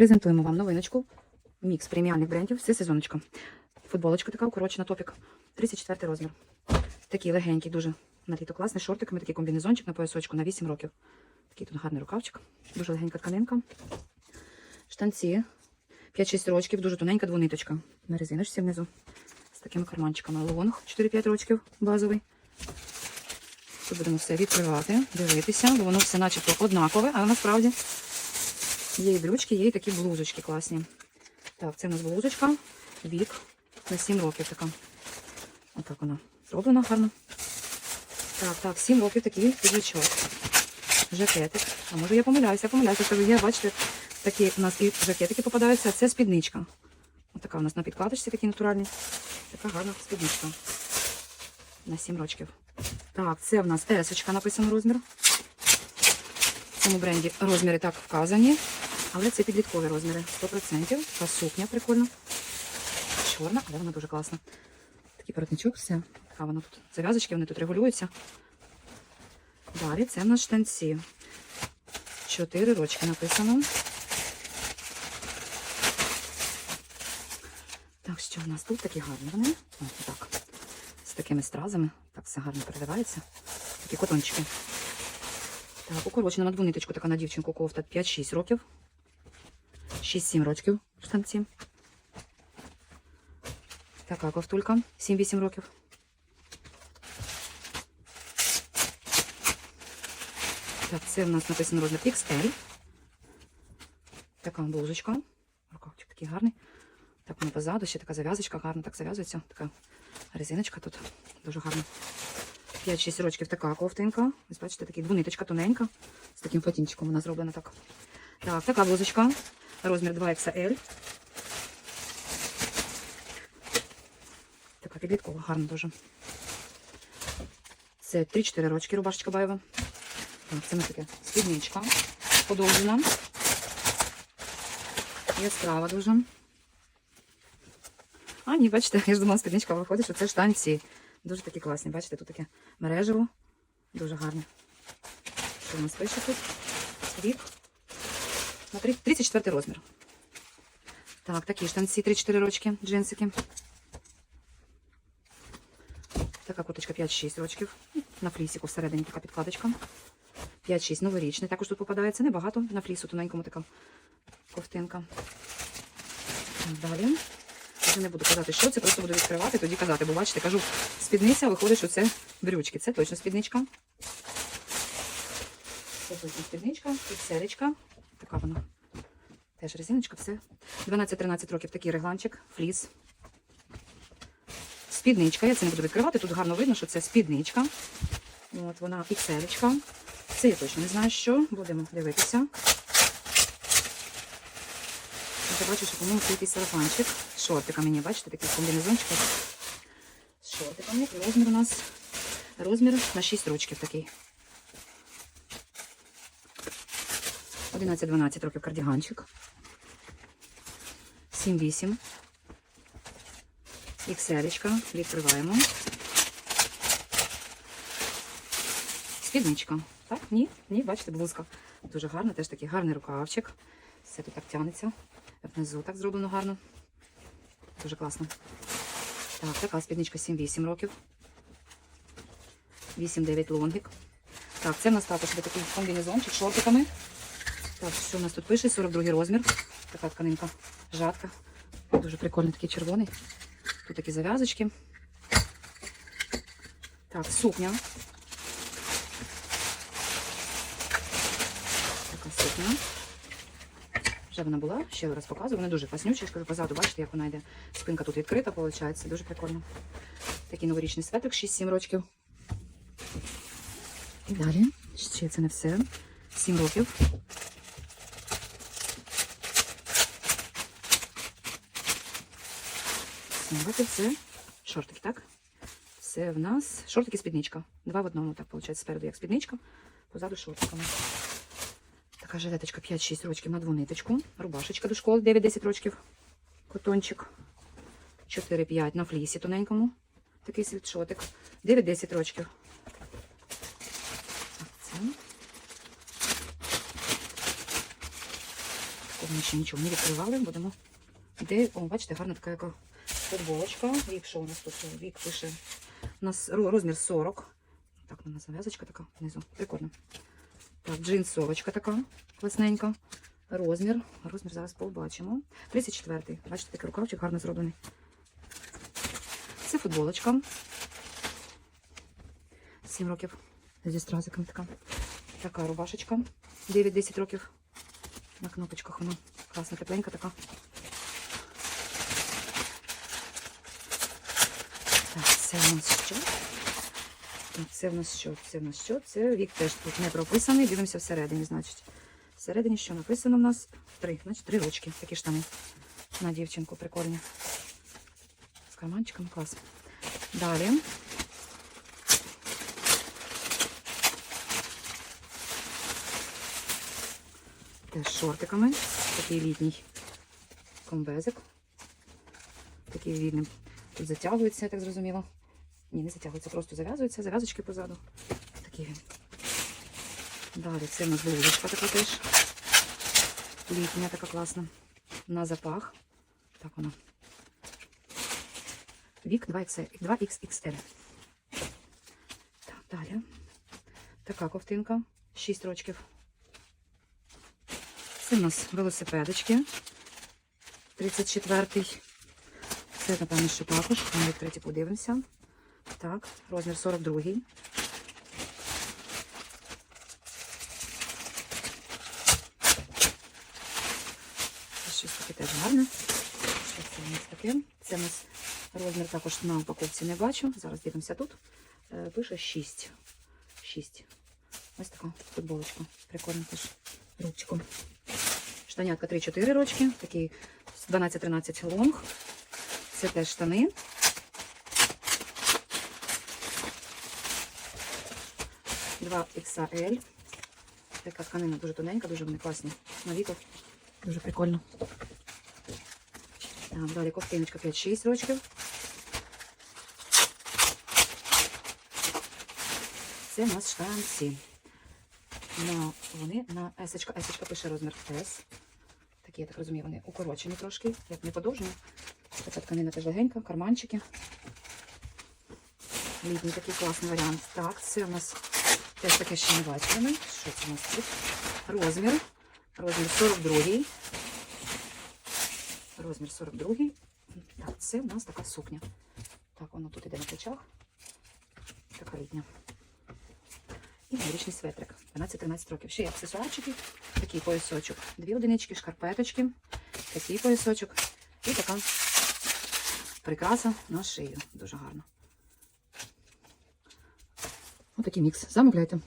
Презентуємо вам новиночку. Мікс преміальних брендів. Все сезоночка. Футболочка така укорочена, топік. 34 розмір. Такий легенький, дуже на літо класний шортик. Ми такий комбінезончик на поясочку на 8 років. Такий тут гарний рукавчик. Дуже легенька тканинка. Штанці. 5-6 рочків, дуже тоненька двониточка. На резиночці внизу. З такими карманчиками. Лонг 4-5 рочків базовий. Тут будемо все відкривати, дивитися, бо воно все начебто однакове, але насправді є і брючки, є і такі блузочки класні. Так, це у нас блузочка, вік на 7 років така. Отак вона зроблена гарно. Так, так, 7 років такий піджачок. Жакетик. А може я помиляюся, я помиляюся, що є, бачите, такі у нас і жакетики попадаються, а це спідничка. Отака у нас на підкладочці такі натуральні. Така гарна спідничка. На 7 років. Так, це в нас есочка написано розмір. В цьому бренді розміри так вказані, але це підліткові розміри. 100%. Та сукня прикольна. Чорна, але вона дуже класна. Такий воротничок, все. Така вона тут. Зав'язочки, вони тут регулюються. Далі це в нас штанці. Чотири рочки написано. Так, що в нас тут такі гарні вони? О, так. З такими стразами. Так, все гарно переливається. Такі котончики. Так, укорочена на двониточку, така на дівчинку кофта 5-6 років. 6-7 років штанці. Така ковтулька 7-8 років. Так, це в нас написано розмір XL. Така блузочка. Рукавчик такий гарний. Так, воно позаду, ще така зав'язочка гарна, так зав'язується. Така резиночка тут. Дуже гарна. 5-6 рочків така ковтинка. Ось бачите, така двониточка тоненька. З таким фатінчиком вона зроблена так. Так, така блузочка. Розмір 2XL. Така підліткова, гарна дуже. Це 3-4 рочки рубашечка байова. Так, це ми таке спідничка. Подовжена. Яскрава дуже. А, ні, бачите, я ж думала, спідничка виходить, що це штанці. Дуже такі класні. Бачите, тут таке мережево. Дуже гарне. Що у нас пише тут? Вік. На три- 34 розмір. Так, такі штанці 3-4 рочки, джинсики. Така курточка 5-6 рочків. На флісіку всередині така підкладочка. 5-6 новорічний. Також тут попадається небагато. На флісу тоненькому така ковтинка. Далі. Вже не буду казати, що це, просто буду відкривати, тоді казати. Бо бачите, кажу, спідниця, виходить, що це брючки. Це точно спідничка. Це точно спідничка, підсеречка. Така вона. Теж резиночка, все. 12-13 років такий регланчик, фліс. Спідничка. Я це не буду відкривати. Тут гарно видно, що це спідничка. От вона XL. Це я точно не знаю, що. Будемо дивитися. Я бачу, що, по-моєму, це якийсь сарафанчик. З шортиками, ні, бачите, такий комбінезончик. З шортиками. Розмір у нас розмір на 6 рочків такий. 11-12 років кардіганчик. 7-8. XL. Відкриваємо. Спідничка. Так? Ні? Ні, бачите, блузка. Дуже гарна, теж такий гарний рукавчик. Все тут так тягнеться. Внизу так зроблено гарно. Дуже класно. Так, така спідничка 7-8 років. 8-9 лонгік. Так, це в нас також буде такий комбінезончик з шортиками. Так, що у нас тут пише? 42 розмір. Така тканинка жатка. Дуже прикольний такий червоний. Тут такі зав'язочки. Так, сукня. Така сукня. Вже вона була, ще раз показую. Вона дуже класнюча. Я ж кажу, позаду, бачите, як вона йде. Спинка тут відкрита, виходить. Дуже прикольно. Такий новорічний светрик, 6-7 років. І далі. Ще це не все. 7 років. Років це шортики, так? Це в нас шортики спідничка. Два в одному, так виходить, спереду як спідничка, позаду шортиками. Така жилеточка 5-6 рочків на двониточку. Рубашечка до школи 9-10 рочків. Котончик. 4-5 на флісі тоненькому. Такий світшотик. 9-10 рочків. Ми ще нічого не відкривали, будемо. Де, о, бачите, гарна така яка футболочка. Вік, що у нас тут? Вік пише. У нас розмір 40. Так, у нас зав'язочка така внизу. Прикольно. Так, джинсовочка така класненька. Розмір. Розмір зараз побачимо. 34-й. Бачите, такий рукавчик гарно зроблений. Це футболочка. 7 років. Зі стразиком така. Така рубашечка. 9-10 років. На кнопочках вона. Класна, тепленька така. Так, це у нас що? Так, це в нас що? Це в нас що? Це вік теж тут не прописаний. Дивимося всередині, значить. Всередині що написано в нас? Три. Значить, три ручки. Такі штани. На дівчинку прикольні. З карманчиками клас. Далі. Теж шортиками. Такий літній комбезик. Такий вільний. Тут затягується, я так зрозуміла. Ні, не затягується, просто зав'язується, зав'язочки позаду. Такий він. Далі це в нас блузочка така теж. Літня така класна. На запах. Так вона. Вік 2XL, 2XXL. Так, далі. Така ковтинка. 6 рочків. Це у нас велосипедочки. 34-й. Це, напевно, що також. Ми відкриті подивимося. Так, розмір 42. Це щось таке теж гарне. Що це у нас таке? Це у нас розмір також на упаковці не бачу. Зараз дивимося тут. Е, Пише 6. 6. Ось така футболочка. Прикольно теж. Рубчиком. Штанятка 3-4 рочки. Такий 12-13 лонг. Це теж штани. Два XL. Така тканина дуже тоненька, дуже вони класні. На віку. Дуже прикольно. Так, далі ковтиночка 5-6 рочків. Це у нас штанці. На, вони на есочка. Есочка пише розмір S. Такі, я так розумію, вони укорочені трошки, як не подовжені. Така тканина теж легенька, карманчики. Літній такий класний варіант. Так, це у нас теж таке ще не бачили. Що це у нас тут? Розмір. Розмір 42. Розмір 42. Так, це у нас така сукня. Так, воно тут іде на плечах. Така літня. І новорічний светрик. 12-13 років. Ще є аксесуарчики. Такий поясочок. Дві одинички, шкарпеточки. Такий поясочок. І така прикраса на шию. Дуже гарно. Отакий мікс. Замовляйте.